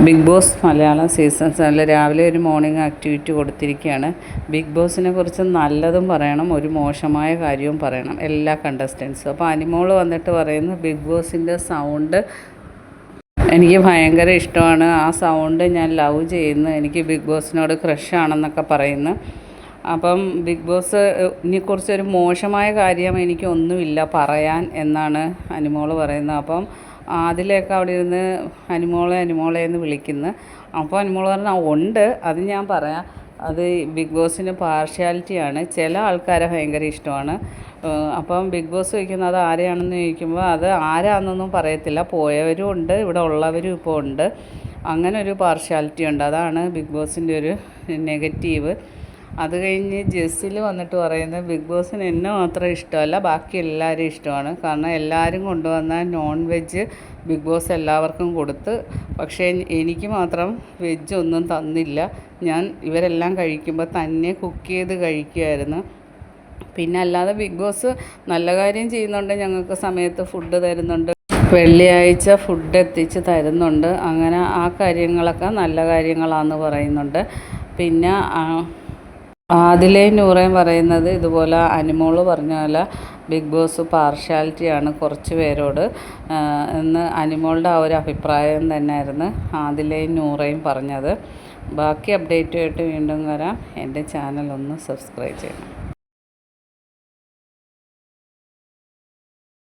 Big boss Malayalam season സെവനിൽ രാവിലെ ഒരു മോർണിംഗ് ആക്ടിവിറ്റി കൊടുത്തിരിക്കുകയാണ്. ബിഗ് ബോസിനെ കുറിച്ച് നല്ലതും പറയണം ഒരു മോശമായ കാര്യവും പറയണം എല്ലാ കണ്ടസ്റ്റൻസും അപ്പോൾ അനിമോൾ വന്നിട്ട് പറയുന്നു ബിഗ് ബോസിന്റെ സൗണ്ട് എനിക്ക് ഭയങ്കര ഇഷ്ടമാണ്. ആ സൗണ്ട് ഞാൻ ലവ് ചെയ്യുന്നു. എനിക്ക് ബിഗ് ബോസിനോട് ക്രഷ് ആണെന്നൊക്കെ പറയുന്നു. അപ്പം ബിഗ് ബോസ് കുറിച്ച് ഒരു മോശമായ കാര്യം എനിക്കൊന്നുമില്ല പറയാൻ എന്നാണ് അനിമോൾ പറയുന്നത്. അപ്പം ആദിലൊക്കെ അവിടെ ഇരുന്ന് അനിമോളെ അനിമോളെ എന്ന് വിളിക്കുന്നു. അപ്പോൾ അനിമോൾ പറഞ്ഞു ഉണ്ട്. അത് ഞാൻ പറയാം. അത് ബിഗ് ബോസിന് പാർഷ്യാലിറ്റിയാണ്. ചില ആൾക്കാരെ ഭയങ്കര ഇഷ്ടമാണ്. അപ്പം ബിഗ് ബോസ് ചോദിക്കുന്നത് അത് ആരെയാണെന്ന് ചോദിക്കുമ്പോൾ അത് ആരാണെന്നൊന്നും പറയത്തില്ല. പോയവരും ഉണ്ട്. ഇവിടെ ഉള്ളവരും ഇപ്പോൾ ഉണ്ട്. അങ്ങനെ ഒരു പാർഷ്യാലിറ്റി ഉണ്ട്. അതാണ് ബിഗ് ബോസിന്റെ ഒരു നെഗറ്റീവ്. അത് കഴിഞ്ഞ് ജെസ്സിൽ വന്നിട്ട് പറയുന്നത് ബിഗ് ബോസിന് എന്നെ മാത്രം ഇഷ്ടമല്ല ബാക്കി എല്ലാവരും ഇഷ്ടമാണ്. കാരണം എല്ലാവരും കൊണ്ടുവന്ന നോൺ വെജ് ബിഗ് ബോസ് എല്ലാവർക്കും കൊടുത്ത് പക്ഷേ എനിക്ക് മാത്രം വെജ് ഒന്നും തന്നില്ല. ഞാൻ ഇവരെല്ലാം കഴിക്കുമ്പോൾ തന്നെ കുക്ക് ചെയ്ത് കഴിക്കുമായിരുന്നു പിന്നെ അല്ലാതെ ബിഗ് ബോസ് നല്ല കാര്യം ചെയ്യുന്നുണ്ട് ഞങ്ങൾക്ക് സമയത്ത് ഫുഡ് തരുന്നുണ്ട്. വെള്ളിയാഴ്ച ഫുഡ് എത്തിച്ച് തരുന്നുണ്ട്. അങ്ങനെ ആ കാര്യങ്ങളൊക്കെ നല്ല കാര്യങ്ങളാണെന്ന് പറയുന്നുണ്ട്. പിന്നെ ആദിലയും നൂറേം പറയുന്നത് ഇതുപോലെ അനുമോൾ പറഞ്ഞ പോലെ ബിഗ് ബോസ് പാർഷ്യാലിറ്റിയാണ് കുറച്ച് പേരോട്. എന്ന് അനുമോളുടെ ആ ഒരു അഭിപ്രായം തന്നെയായിരുന്നു ആദിലയും നൂറയും പറഞ്ഞത്. ബാക്കി അപ്ഡേറ്റുമായിട്ട് വീണ്ടും വരാം. എന്റെ ചാനൽ ഒന്ന് സബ്സ്ക്രൈബ് ചെയ്യണം.